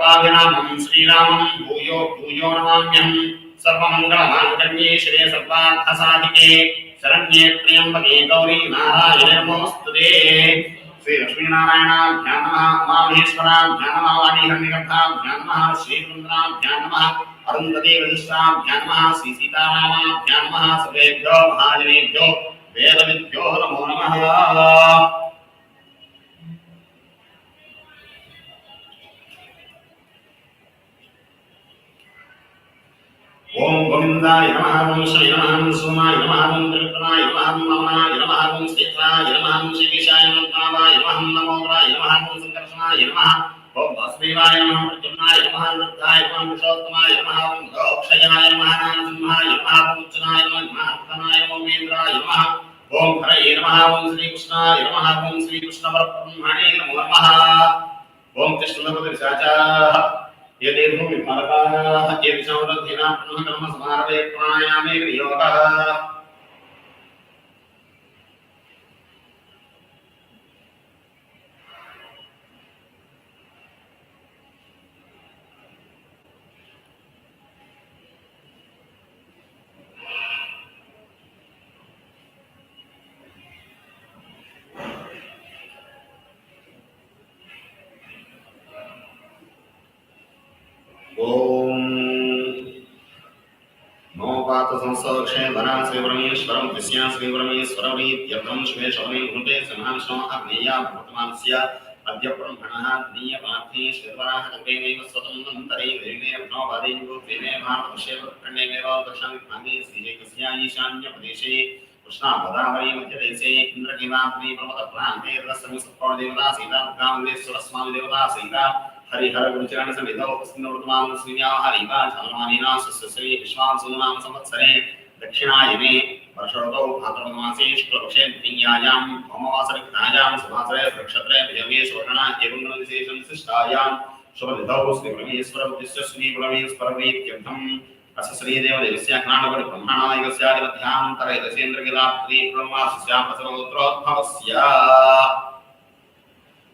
स्वाभिनामं श्रीरामं भूयो भूयो नमाम्यहम् सर्वमङ्गलमाङ्गल्ये शिवे सर्वार्थसाधिके शरण्ये त्र्यम्बके गौरी नारायणे नमोऽस्तुते श्रीलक्ष्मीनारायणाभ्यां नमः उमामहेश्वराभ्यां नमः वाणीहरणिगर्भाभ्यां नमः श्रीरुद्राभ्यां नमः अरुन्धतीवधिष्ठाभ्यां नमः श्रीसीतारामाभ्यां नमः, सर्वेभ्यो महाजनेभ्यो वेदविद्भ्यो नमो नमः। ఓం గోవిందాయ నమః ఓం శ్రీ నమః ఓం సోమాయ నమః ఓం త్రివిక్రమాయ నమః ఓం మమనాయ నమః ఓం శ్రీధరాయ నమః ఓం శ్రీకేశాయ నమః నమః ఓం నమోదరాయ నమః ఓం సంకర్షణాయ నమః ఓం వాసుదేవాయ వృద్ధాయ పురుషోత్తమాయ ఓం గోక్షయాయ నారసింహాయ ఓం ఉచ్చనాయ ఓం ఓం శ్రీకృష్ణాయ ఓం శ్రీకృష్ణ పరబ్రహ్మణే నమో నమ ఓం కృష్ణపతిశాచాః సాచా भूमि फलकाः यदि संवृद्धिना पुनः कर्म समारभे प्राणायामे योगः ओम नोपात संसोक्षे वरां श्रीब्रह्मेश्वरं विस्यां श्रीब्रह्मेश्वरं रीत्यर्थं श्वे शवने घृते सिंहांशो अग्नेया भूतमानस्य अद्य ब्रह्मणः नीयपार्थे श्रीवराः कल्पेनैव स्वतन्त्रन्तरे वेगे प्रणोपादेयो वेमे भारतवर्षे प्रकण्डेनैव दर्शनं भागे श्रीलेखस्य ईशान्यप्रदेशे कृष्णापदावरी मध्यदेशे इन्द्रकिमाग्ने पर्वतप्रान्ते रसं सत्पौर्देवता सीता दुर्गामन्देश्वरस्वामिदेवता सीता हरिहर गुरुचरण समितौ प्रसन्नवर्तमान श्रीया हरिवान् सममानीना सस्यश्री विश्वासुनाम संवत्सरे दक्षिणायने वर्षोदौ भाद्रपदमासे शुक्लपक्षे द्वितीयायां होमवासरकृतायां सुभासरे वृक्षत्रे भयवे शोषणा एवं विशेषं सृष्टायां शुभविधौ श्रीगुणवीश्वरबुद्धिस्य श्रीगुणवीश्वरवीत्यर्थम् अस्य श्रीदेवदेवस्य ज्ञानवड ब्रह्मणायकस्यादिमध्यान्तरयदसेन्द्रगिलात्रि ब्रह्मास्यापसरोत्रोद्भवस्य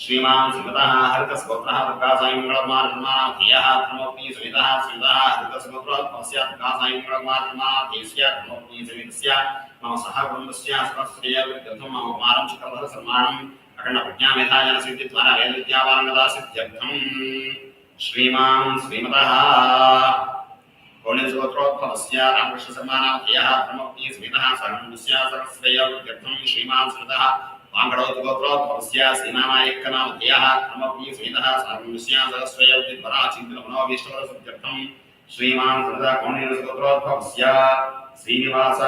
श्रीमान् सुमितः हरितस्वत्रः प्रकाशायङ्गलमार्गमाधियः धर्मोऽग्नि सुमितः सुमितः हरितस्वत्रस्य प्रकाशायङ्गलमार्गमाधि स्यात् सुमितस्य मम सह कुटुम्बस्य मम कुमारं चक्रधर सर्माणम् अखण्डप्रज्ञामेधा जनसिद्धिद्वारा श्रीमान् श्रीमतः। कोणिजोत्रोद्भवस्य रामकृष्णसम्मानाधियः धर्मोऽग्नि सुमितः सर्वस्य सरस्वय श्रीमान् सुमितः వాంగడవతి గోత్రోద్భవస్యా శ్రీనామాయక్క నామ ధ్యేయ క్రమప్రియ సహిత సాగుష్యా సహస్వయవతి పరా చింతన మనోభీష్టవర సుత్యర్థం శ్రీమాన్ సరదా కోణీయ గోత్రోద్భవస్యా శ్రీనివాస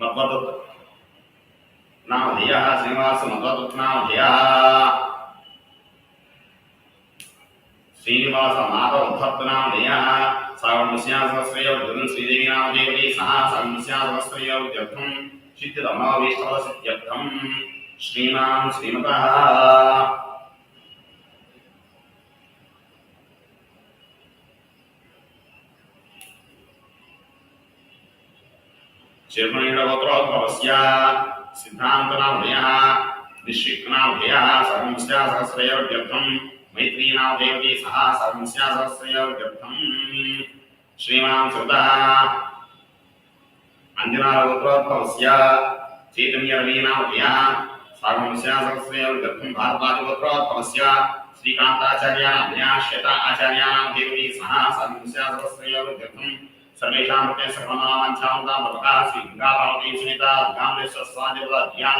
మద్వద్ నామ శ్రీనివాస మద్వద్ నామ శ్రీనివాస మాధవభక్తనామయ సర్వస్యాశ్రయ శ్రీదేవి నామదేవి సహ సర్వస్యాశ్రయ విద్యర్థం సిద్ధిరమావేష్టవసిద్ధ్యర్థం శ్రీనాం శ్రీమత చిరునీడగోత్రోద్భవస్య సిద్ధాంతనాభయ విశ్విక్నాభయ సర్వస్యాసహస్రయోర్థం सहस्रयोर्ध्यर्थं मैत्रीनामदेवती सह सर्वस्या सहस्रयोर्ध्यर्थं श्रीमान् सुतः अञ्जनागोत्रोद्भवस्य चैतन्यरवीनामधेयः सर्वस्या सहस्रयोर्ध्यर्थं भारद्वाजगोत्रोद्भवस्य श्रीकान्ताचार्यानामधेयः श्वेता आचार्यानामदेवती सह सर्वस्या सहस्रयोर्ध्यर्थं सर्वेषां कृते सर्वनामाञ्छान्तां प्रकाः श्री गङ्गाभवती सुनीता गामलेश्वर स्वादिवदा ध्यान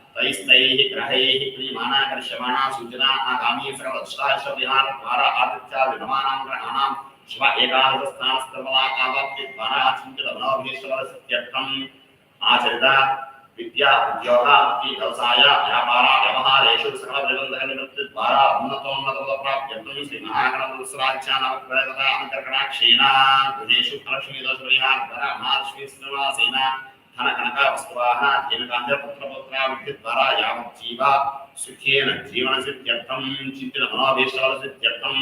तैस्तैः ग्रहैः क्रियमाणाकर्ष्यमाणा सूचना आगामी सर्वक्षाश्वविहारद्वारा आदित्या विधमानां ग्रहाणां शिव एकादशस्थानस्तवाकावाप्यद्वारा चिन्तितमनोभीश्वरसत्यर्थम् आचरिता विद्या उद्योगापि व्यवसाय, व्यापार, व्यवहारेषु सकलप्रबन्धकनिवृत्तिद्वारा उन्नतोन्नतपदप्राप्त्यर्थं श्रीमहागणपुरुषराज्यानवप्रयतता अन्तर्गणाक्षेण गृहेषु फलक्ष्मीदोषपरिहारद्वारा महालक्ष्मीश्रीवासेन धनकनकावस्तुवाः धेनुकाञ्जपुत्रपुत्रा विद्युद्वारा यावज्जीवा सुखेन जीवनसिद्ध्यर्थं चिन्तितमनोभीष्टवलसिद्ध्यर्थं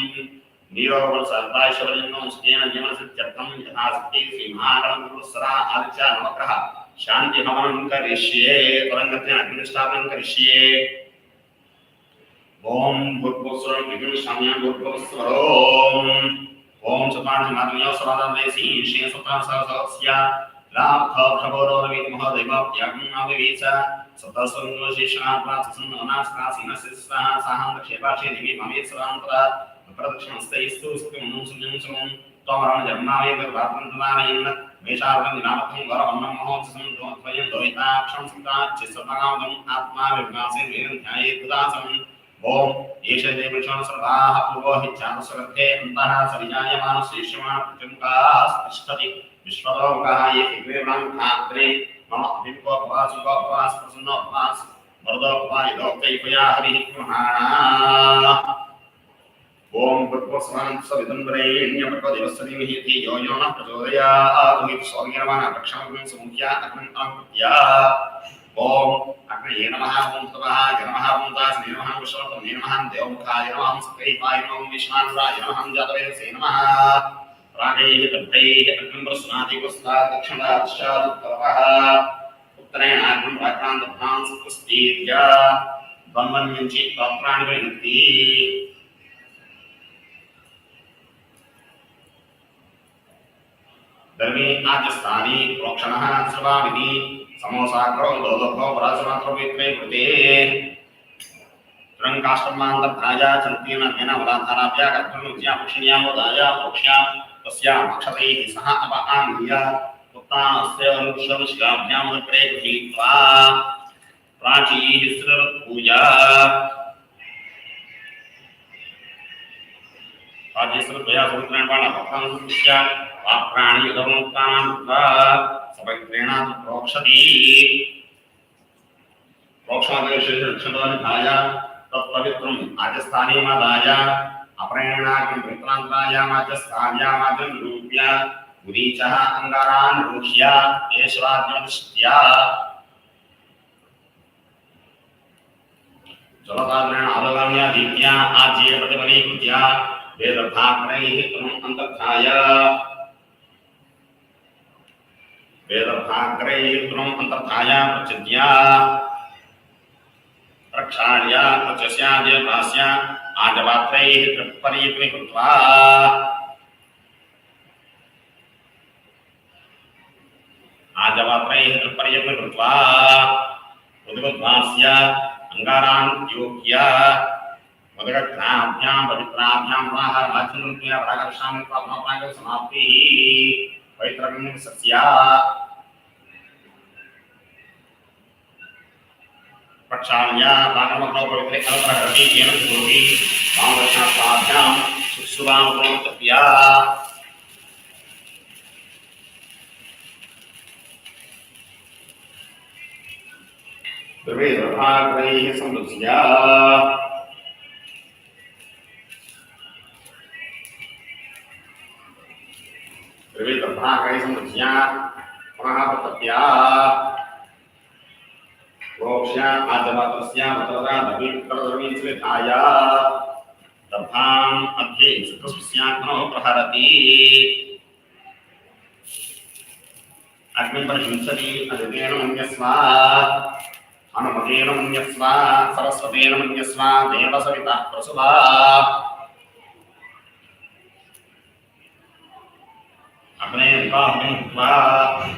नीरोगुणसर्वायुषवलिङ्गं सुखेन जीवनसिद्ध्यर्थं यथा शक्ति श्रीमहाकरणपुरस्सरा आदित्या नवग्रह शान्तिभवनं करिष्ये, तुरङ्गत्वेन अग्निष्ठापनं करिष्ये। ॐ भूर्भुवस्वरं विघ्नशाम्यां भूर्भुवस्वरोम्। ॐ चतुर्णां मातुल्यो समाधानयसि श्रीसुप्रां सहस्या సర్దాశ్వరంగం సుఖేన జీవన సిద్ధ్యర్థం యథాశక్తి శ్రీ మహాగణపతిస్ర ఆదిత్య నవగ్రహ శాంతి హవనం కరిష్యే పరంగత్య అగ్నిష్టాపనం కరిష్యే ఓం భూర్భువస్వరం విఘ్న శామ్యం భూర్భువస్వరోం ఓం చపాణి మాత్రయో సమాదాదేశీ శ్రీ సుతాన్ సహస్య లాభోరవీ మహోదైవాప్యాగం ఆవివేచ సప్తస్వశేషాత్మాసన్ననాస్కాసీన సహాం క్షేపాక్షే దివి మమేశ్వరాంతర ప్రదక్షిణస్తైస్తు సుఖం సుజం సుఖం తోమరణ జన్మావేదర్వాత్మంతనాయన్న మేషార్థం నామకం వరవన్నం మహోత్సవం ద్వయం ద్వైతాక్షం సంతాచ్యస్వనామదం ఆత్మా విభాసే వేదం ధ్యాయే తదాసం ఓం ఏష దేవక్షణ సర్వాః పూర్వోహిత్యానుసరద్ధే అంతః సవిజాయమాన శ్రేష్యమాన ప్రత్యంకాः తిష్టతి విశ్వలోకాः ఏ విగ్రహం ఖాత్రే మమ అభిముఖో భవాసుఖో భవాస్ ప్రసన్నో భవాస్ ఓం భగవస్వాన్ సవిదంబరేణ్యమృగదివస్సనిమిహి ధియో యో న ఓం అగ్నయే ఓం ఓం దేవముఖాయ సకైపాయ విశ్వానురాయ జాతవేదసే నమ. प्राणैः दत्तैः अग्निं प्रसुनादिवस्तात् दक्षिणादिशादुत्तरपः उत्तरेणाग्निं प्राक्रान्तभांसुस्तीर्या द्वन्द्वन् मिञ्चि पात्राणि परिणक्ति धर्मे आचस्थानि प्रोक्षणः सर्वामिति समोसाग्रो दोदभो परासमात्रपवित्रे कृते। रङ्काष्टमान्तभ्राजा चन्द्रेण तेन वराधाराभ्या कर्तृनुज्या पक्षिण्या मोदाया मोक्ष्या तस्या अक्षतैः सह अप आनीय उत्तानस्य वंशवशिलाभ्याम् प्रेषयित्वा प्राचीः श्रवत्पूजा राजेश्वरद्वया समुद्रेणवाणा भक्तानुसृत्य पात्राणि युगमुक्तानां कृत्वा सपत्रेणा प्रोक्षति प्रोक्षणादेशेषु रक्षणानि धाय तत्पवित्रम् आचस्थानीमादाय अपरेणाग्नि वृत्रान्त्रायामाचस्थायामाचरूप्य पुरीचः अङ्गारान् रूह्य देशराज्ञमुष्ट्या जलपात्रेण अवगाम्य दीप्या आज्ये प्रतिफलीकृत्य वेदभाक्रैः त्वम् अन्तर्धाय वेदभाक्रैः त्वम् अन्तर्धाय प्रचिद्या प्रक्षाल्य प्रचस्याद्य प्रास्य आजपात्रैः तृप्पर्यग्नि कृत्वा। आजपात्रैः तृप्पर्यग्नि कृत्वा। उदुगध्वास्य अङ्गारान् योग्य। उदगघ्नाभ्यां पवित्राभ्यां पुनः वाचनं क्रिया वराकर्षां पवित्रं सस्या। Perjalanan, maka mengganggu mereka. Kalau yang turun, bangun rancangan paham, susulan untuk kerja. Berbeda, hari ini sempat siap, berbeda, hari sempat. प्रोक्ष्य आजपात्रस्य मतरदा दविप्रदर्वीं स्विधाय दभाम् अध्ये सुखस्यात्मनो प्रहरति अग्निं परिहिंसति अदितेन मन्यस्व हनुमतेन मन्यस्व सरस्वतेन मन्यस्व देवसविता प्रसुभा अग्ने विवाहं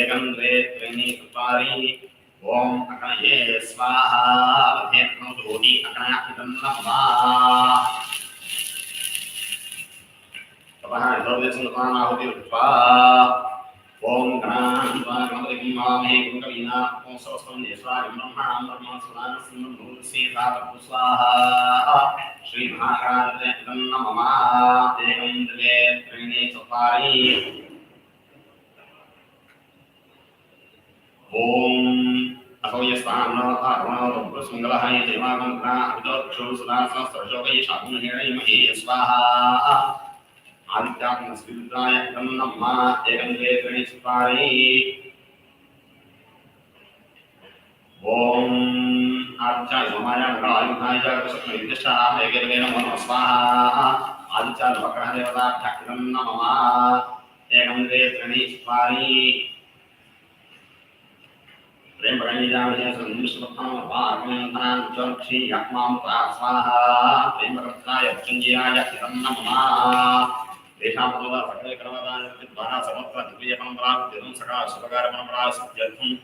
एकं द्वे त्रीणि चत्वारि ॐ अकणये स्वाहा अभ्यर्थनोति अकणयाकृतं नमः तपः सर्वेसङ्गमानाहुतिरुत्वा ॐ गणान्वामहे गुरुकवीनात्मोत्सवस्तवन्देश्वायं ब्रह्मणां ब्रह्मसुरानसुन्दूर्सेवाकपुस्वाहा श्रीमहाकान्तम् नमः। एकं द्वे त्रीणि चत्वारि। ॐ अहोयस्तान्नोतारुणोरुद्रसुङ्गलः यजमानं ग्रा अभिदोक्षु सदा स्वाहा आदित्यात्मस्विरुद्राय तं नमः एकं द्वे त्रीणि चत्वारि ॐ आदित्याय सोमाय मङ्गलायुधाय च कृष्णविद्यष्टाः एकेर्वे नमो नमः स्वाहा। आदित्याय नवग्रह देवताभ्यः तं नमः एकं द्वे त्रीणि चत्वारि ప్రేమరణ్యాయ హితం నమా సకాశుపకారమరాశుభ్యర్థం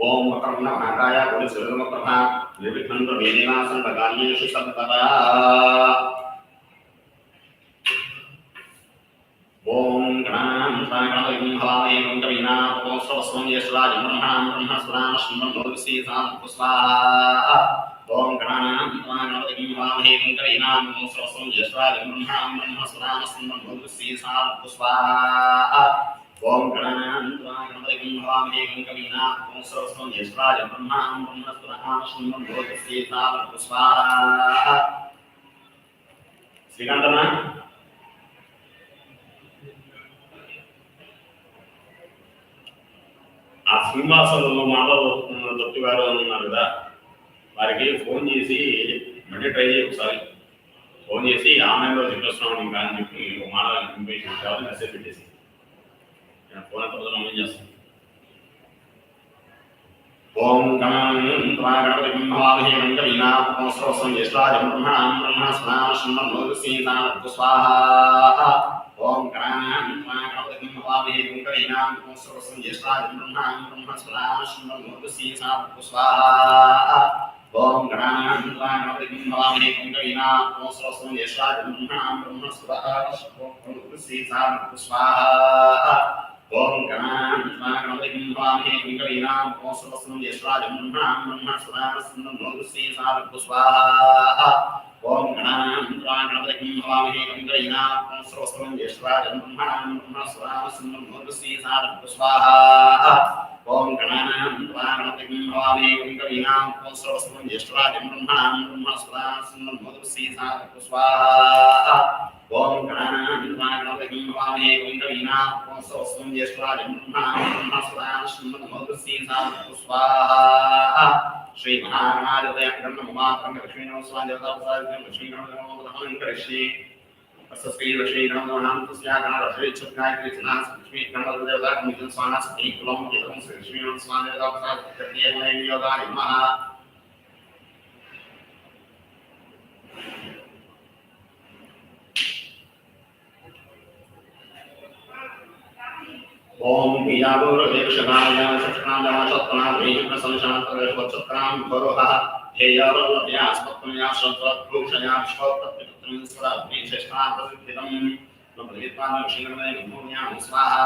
ఓం మకర్ణ మహాకాయ గురు సురమకర్ణ నిర్విఘ్నం వేదివాసం భగాన్యేషు సర్వదా ओम गणानां गणपतिं वामहे कुङ्करीणां सरस्वं ज्येष्ठादिं ब्रह्मणां ब्रह्मस्वरां सुन्दं भगवत्सीसां स्वाहा ओम गणानां गणपतिं वामहे कुङ्करीणां सरस्वं ज्येष्ठादिं ब्रह्मणां ब्रह्मस्वरां सुन्दं भगवत्सीसां स्वाहा श्रीकान्तना ఆ శ్రీనివాసంలో మాధవ్ దొట్టి గారు ఉన్నారు కదా వారికి ఫోన్ చేసి మళ్ళీ ట్రై చేయి ఒకసారి. ఫోన్ చేసి ఆన్లైన్లో చెప్పేస్తున్నాం ఇంకా అని చెప్పి మాధవ్ ఇన్ఫర్మేషన్ కావాలి మెసేజ్ పెట్టేసి. నేను ఫోన్ ఎంత ఏం చేస్తాను ఓం గణం గణపతిం భవామహే మంగళీనా ఓం సరస్వం జ్యేష్ఠాజం బ్రహ్మణాం స్వాహ ఓం గణానాం గణపతిం భవామహే మంగళీనా ఓం సరస్వం జ్యేష్ఠాజం బ్రహ్మణాం స్వాహ ఓం గణానాం గణపతిం భవామహే మంగళీనా ఓం సరస్వం జ్యేష్ఠాజం బ్రహ్మణాం బ్రహ్మ స్నాశం సీతానకు స్వాహ. ఓం గణాం గణపతిం భవామహే కుంకలీనాం ఓం ओम गणानान्वानवदीपावे कुण्डलिना पुंसोऽस्तं ज्येष्ठादिमहास्वाहा श्रीमहागणादितय ब्रह्ममात्रङ्गलक्ष्मीणो स्वादेवतापसादिलक्ष्मीगणोदमोदहमङ्गलक्ष्मी श्रीलक्ष्मीगणोदमनां तस्यागणालक्ष्मीच्छुक्रायकृष्णास्लक्ष्मीगणोदेवताकमिदं स्वानास्मीकुलं यतं श्रीलक्ष्मीगणो स्वादेवतापसादिलक्ष्मीयोगादिमः కులం కితం శ్రీ లక్ష్మీగణం స్వామి దేవతాపసారితం యోగాయ నమః ఓం పియాగోరవేక్షకాయ సత్నాదమసత్నాదేశంశాంతరేశ్వత్సత్రాం భరోహ హేయారోవ్యాస్పత్మయాశ్వత్భూషయా విశ్వోత్పత్తిపుత్రం స్వరాజ్ఞేష్టాప్రసిద్ధితం నమృతానుక్షీణమయం స్వాహా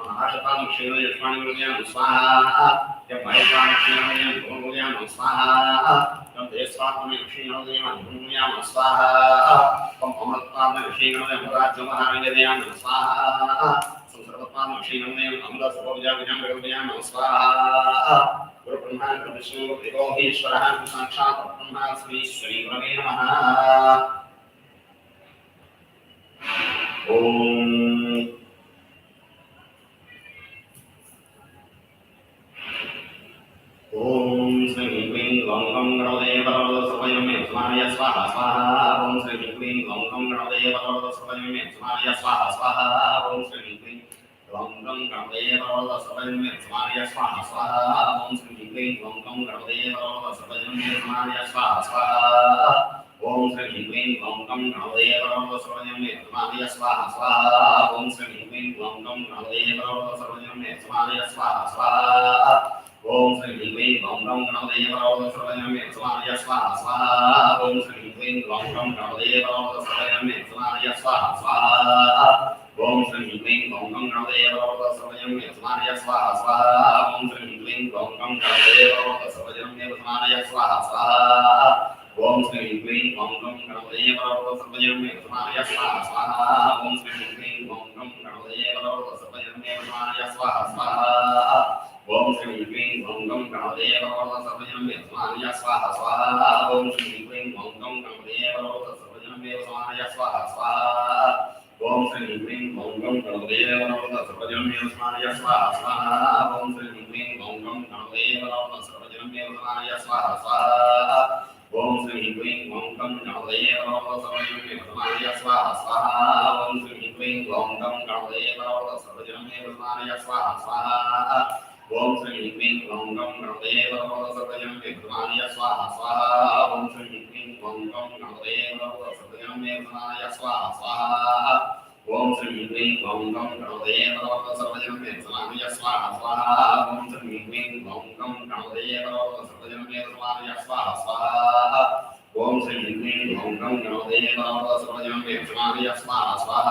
మహాశతానుక్షీణయష్మాణిమయం స్వాహా యమైతానుక్షీణమయం భూమయం స్వాహా దేస్వాత్మక్షీణోదయం స్వాహా అమృతానుక్షీణమయం రాజ్యమహావిజయం స్వాహా ఓం శ్రీ క్లీం గం గం గణపదే పరవద సమయమే స్మరయ స్వాహ స్వాహ ఓం శ్రీ క్లీం గం గం గణపదే పరవద సమయమే స్మరయ స్వాహ స్వాహ ఓం శ్రీ క్లీం ఓం గం గణపతే వరద సర్వజన్మే సమాయ స్వాహ స్వాహ ఓం శ్రీ క్లీం ఓం గం గణపతే వరద సర్వజన్మే సమాయ స్వాహ స్వాహ ఓం శ్రీ క్లీం ఓం గం గణపతే వరద సర్వజన్మే సమాయ స్వాహ స్వాహ ఓం శ్రీ క్లీం ఓం గం గణపతే వరద సర్వజన్మే సమాయ స్వాహ స్వాహ ఓం శ్రీ క్లీం ఓం గం గణపతే వరద సర్వజన్మే సమాయ స్వాహ స్వాహ ఓం శ్రీ క్లీం ఓం గం గణపతే వరద సర్వజన్మే సమాయ స్వాహ స్వాహ ఓం శ్రీ క్లీం ఓం గం గణపతే వరద సర్వజన్మే సమాయ స్వాహ స్వాహ ఓం శ్రీ క్లీం ఓం గం గణపతే వరద సర్వజన్మే సమాయ స్వాహ స్వాహ ఓం శ్రీ క్లీం ఓం గం గణపతే వరద సర్వజన్మే సమాయ స్వాహ స్వాహ ఓం శ్రీ క్లీం ఓం గం గణపతే వరద సర్వజన్మే సమాయ స్వాహ స్వాహ ఓం శ్రీ క్లీం ఓం గం గణపతే వరద సర్వజన్మే సమాయ స్వాహ స్వాహ ఓం శ్రీ క్లీం ఓం గం గణపతే వరద సర్వజన్మే సమాయ స్వాహ స్వాహ ఓం శ్రీ క్లీం ఓం గం గణపతే వరద సర్వజన్మే సమాయ స్వాహ స్వాహ ఓం శ్రీ క్లీం ఓం గం గణపతే వరద సర్వజన్మే సమాయ స్వాహ స్వాహ ఓం శ్రీ క్లీం ఓం గం గణపతే వరద సర్వజన్మే సమాయ స్వాహ స్వాహ ఓం శ్రీ క్లీం గం స్వాహ స్వాహ ఓం శ్రీ గం స్వాహ స్వాహ ఓం శ్రీ క్లీం ఓం గం గణపతే సతయం సర్వజన్మే స్వాహ స్వాహ ఓం శ్రీ క్లీం ఓం గం గణపతే సతయం సర్వజన్మే స్వాహ స్వాహ ఓం శ్రీ క్లీం ఓం గం గణపతే సతయం సర్వజన్మే స్వాహ స్వాహ ఓం శ్రీ క్లీం ఓం గం గణపతే సతయం సర్వజన్మే స్వాహ స్వాహ ఓం శ్రీ క్లీం ఓం గం గణపతే సతయం సర్వజన్మే స్వాహ స్వాహ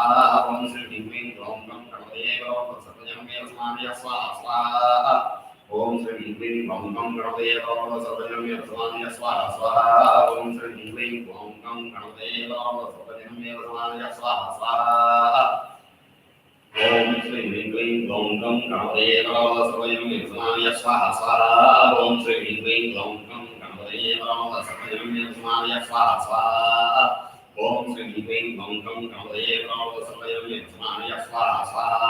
ఓం శ్రీ క్లీం ఓం గం ஓம் ஸ்ரீம் க்ளீம் கம் கம் கணபதே பரமசபஜனம் யசவாமி யஸ்வாஹ ஸ்வாஹா ஓம் ஸ்ரீம் க்ளீம் கம் கம் கணபதே பரமசபஜனம் யசவாமி யஸ்வாஹ ஸ்வாஹா ஓம் ஸ்ரீம் க்ளீம் கம் கம் கணபதே பரமசபஜனம் யசவாமி யஸ்வாஹ ஸ்வாஹா ஓம் ஸ்ரீம் க்ளீம் கம் கம் கணபதே பரமசபஜனம் யசவாமி யஸ்வாஹ ஸ்வாஹா ఓం శ్రీ క్లీం ఓం గం గణపతే వరద సర్వజన్మే స్వాహ స్వాహ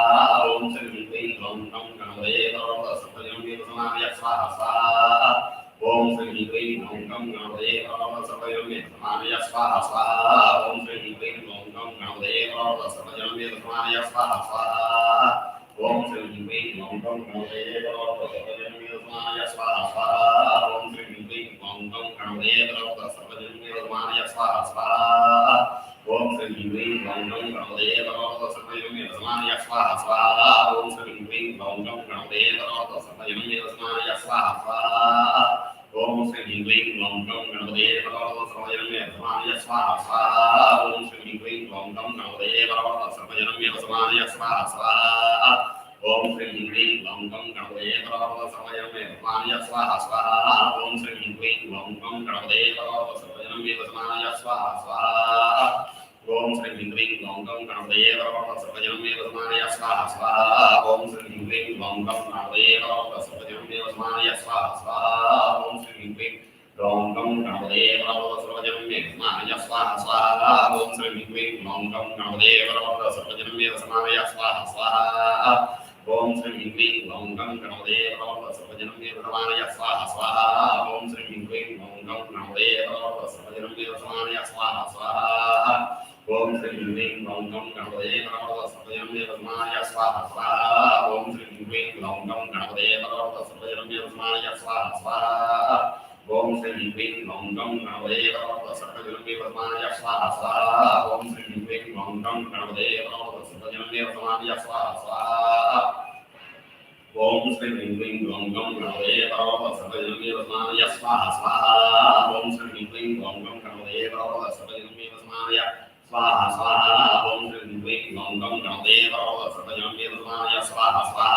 ఓం శ్రీ క్లీం ఓం గం గణపతే వరద సర్వజన్మే స్వాహ స్వాహ ఓం శ్రీ క్లీం ఓం గం గణపతే వరద సర్వజన్మే స్వాహ స్వాహ ఓం శ్రీ క్లీం ఓం గం గణపతే వరద సర్వజన్మే స్వాహ స్వాహ ఓం శ్రీ క్లీం ఓం గం గణపతే వరద స్వాహ స్వాహ ఓం శ్రీ క్లీం ఓం గం గణపతే సర్వజన్మే స్వాహ స్వాహ ఓం శ్రీ క్లీం గౌం గం గణపదే వరద సర్వజన్మే సమాయ స్వాహ స్వాహ ఓం శ్రీ క్లీం గౌం గం గణపదే వరద సర్వజన్మే సమాయ స్వాహ స్వాహ ఓం శ్రీ క్లీం గౌం గం గణపదే వరద సర్వజన్మే స్వాహ స్వాహ ఓం శ్రీ గం స్వాహ స్వాహ. ఓం శ్రీం క్లీం ఓం గం గణపదే సమయమే. సమాయ స్వాహ స్వాహ. ఓం శ్రీం క్లీం ఓం గం గణపదే సమయమే. సమాయ స్వాహ స్వాహ. ఓం శ్రీం క్లీం ఓం గం గణపదే సమయమే. సమాయ స్వాహ స్వాహ. ఓం శ్రీం క్లీం ఓం గం గణపదే సమయమే. సమాయ స్వాహ స్వాహ. ఓం శ్రీం క్లీం ఓం గం సమాయ స్వాహ స్వాహ. ఓం గం సమాయ స్వాహ స్వాహ. ఓం శ్రీ క్లీం గౌం గం గణవదే సర్వజనం సర్వజన్మే స్వాహ స్వాహ. ఓం శ్రీ క్లీం గౌం గం గణవదే సర్వజనం సర్వజన్మే స్వాహ స్వాహ. ఓం శ్రీ క్లీం గౌం గం గణవదే సర్వజనం సర్వజన్మే స్వాహ స్వాహ. ఓం శ్రీ క్లీం గౌం గం గణవదే సర్వజనం సర్వజన్మే స్వాహ స్వాహ. ఓం శ్రీ క్లీం గౌం గం గణవదే సర్వజనం సర్వజన్మే స్వాహ స్వాహ. ఓం శ్రీ క్లీం గౌం గం గణవదే సర్వజనం సర్వజన్మే స్వాహ స్వాహ. ఓం శ్రీ క్లీం ఓం గం గణపతే వరద సర్వజన్మే సమాయ స్వాహ స్వాహ. ఓం శ్రీ క్లీం ఓం గం గణపతే వరద సర్వజన్మే సమాయ స్వాహ స్వాహ. ఓం శ్రీ క్లీం ఓం గం గణపతే వరద సర్వజన్మే సమాయ స్వాహ స్వాహ.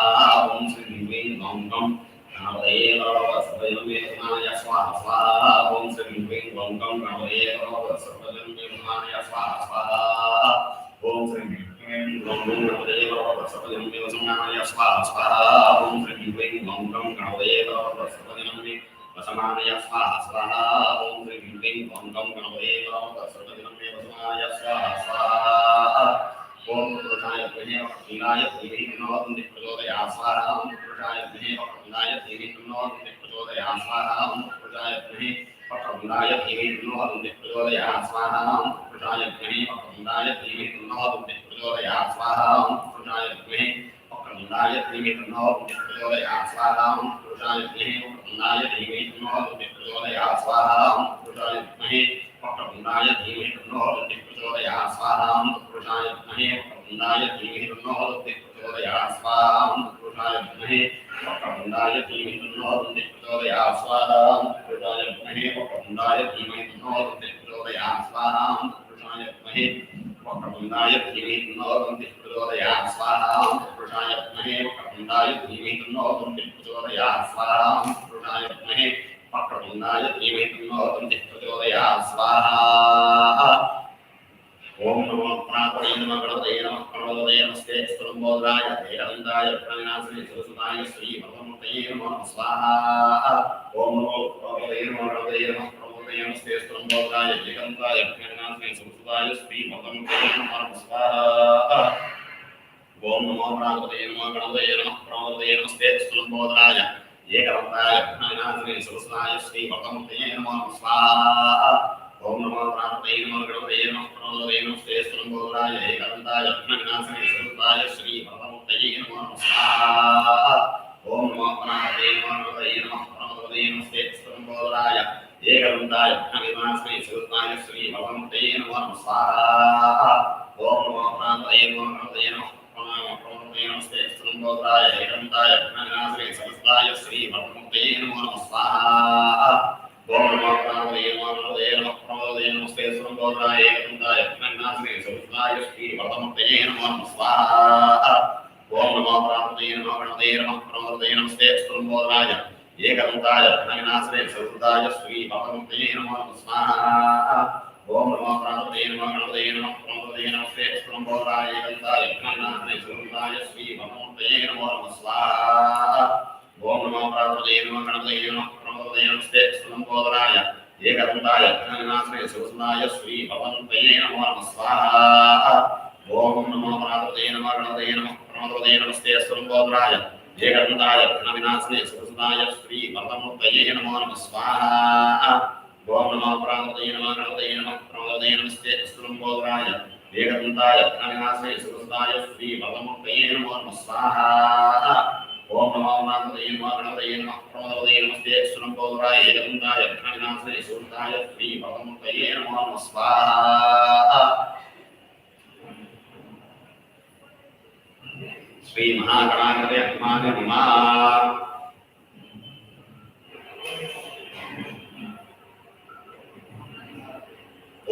ఓం శ్రీ క్లీం ఓం గం గణపతే వరద సర్వజన్మే సమాయ స్వాహ స్వాహ. ఓం శ్రీ క్లీం ఓం గం గణపతే వరద సర్వజన్మే సమాయ స్వాహ స్వాహ. ఓం శ్రీ वसमानय स्वाहा स्वाहा ॐ ह्रीं ह्रीं ॐ गं गणपते नमः सर्वदिनमे वसमानय स्वाहा स्वाहा ॐ पुरुषाय गृहे वक्रतुण्डाय धीमहि नमोऽन्ते प्रचोदया स्वाहा ॐ पुरुषाय गृहे वक्रतुण्डाय धीमहि नमोऽन्ते प्रचोदया स्वाहा ॐ पुरुषाय गृहे वक्रतुण्डाय धीमहि नमोऽन्ते प्रचोदया स्वाहा ॐ पुरुषाय गृहे वक्रतुण्डाय धीमहि नमोऽन्ते प्रचोदयात् स्वाहा पुरुषाय विद्महे वक्रतुण्डाय धीमहि तन्नो प्रचोदयात् स्वाहा पुरुषाय विद्महे वक्रतुण्डाय धीमहि तन्नो प्रचोदयात् स्वाहा पुरुषाय विद्महे वक्रतुण्डाय धीमहि तन्नो प्रचोदयात् स्वाहा पुरुषाय विद्महे वक्रतुण्डाय धीमहि तन्नो प्रचोदयात् स्वाहा पुरुषाय विद्महे वक्रतुण्डाय धीमहि तन्नो प्रचोदयात् स्वाहा पुरुषाय विद्महे वक्रतुण्डाय धीमहि तन्नो प्रचोदयात् स्वाहा पुरुषाय विद्महे वक्रतुण्डाय धीमहि तन्नो दुर्गे प्रचोदयात् स्वाहा पुरुषाय विद्महे वक्रतुण्डाय धीमहि तन्नो दुर्गे प्रचोदयात् स्वाहा पुरुषाय विद्महे वक्रतुण्डाय धीमहि तन्नो दुर्गे प्रचोदयात् स्वाहा ओम नमो प्रातये नमः गणपतये नमः प्रणवतये नमस्ते स्तुलम्बोदराय देहवन्दाय प्रणिनाथने सरस्वताय श्री भगवन्तये नमो नमः स्वाहा ओम नमो प्रातये नमः गणपतये नमः प्रणवतये नमस्ते स्तुलम्बोदराय देहवन्दाय శ్రీముఖంపై నమ స్వాహ ఓం నమో ప్రాణపతయ నమో గణపతయ నమ ప్రమోదయ నమస్తే స్థూలంబోధరాయ ఏకవంతాయ ఘ్నాశ్రీ సరస్వాయ శ్రీముఖంపై నమ స్వాహ ఓం నమో ప్రాణపతయ నమో స్వాహ. ఓం నమో ప్రాణపతయే నమో గణపతయే నమః ప్రణోదయే నమః శ్రేష్టం గోరాయ ఏకదంతాయ ప్రణవినాశనే శ్రీ భగవంతయే నమో ఓం నమో ఏకదంతాయ శ్రీ భగవంతయే నమో ఓం నమో ఏకదంతాయ శ్రీ భగవంతయే నమో ఓం నమో ప్రాణపతయే నమో గణపతయే నమః ప్రణోదయే నమః శ్రేష్టం గోరాయ ఏకదంతాయ ప్రణవినాశనే శ్రీ భగవంతయే నమో నమః స్వాహా ఓం నమో ప్రాణపతయే నమో గణపతయే నమః శ్రీ నమో శ్రీ మహాగణాధిపతి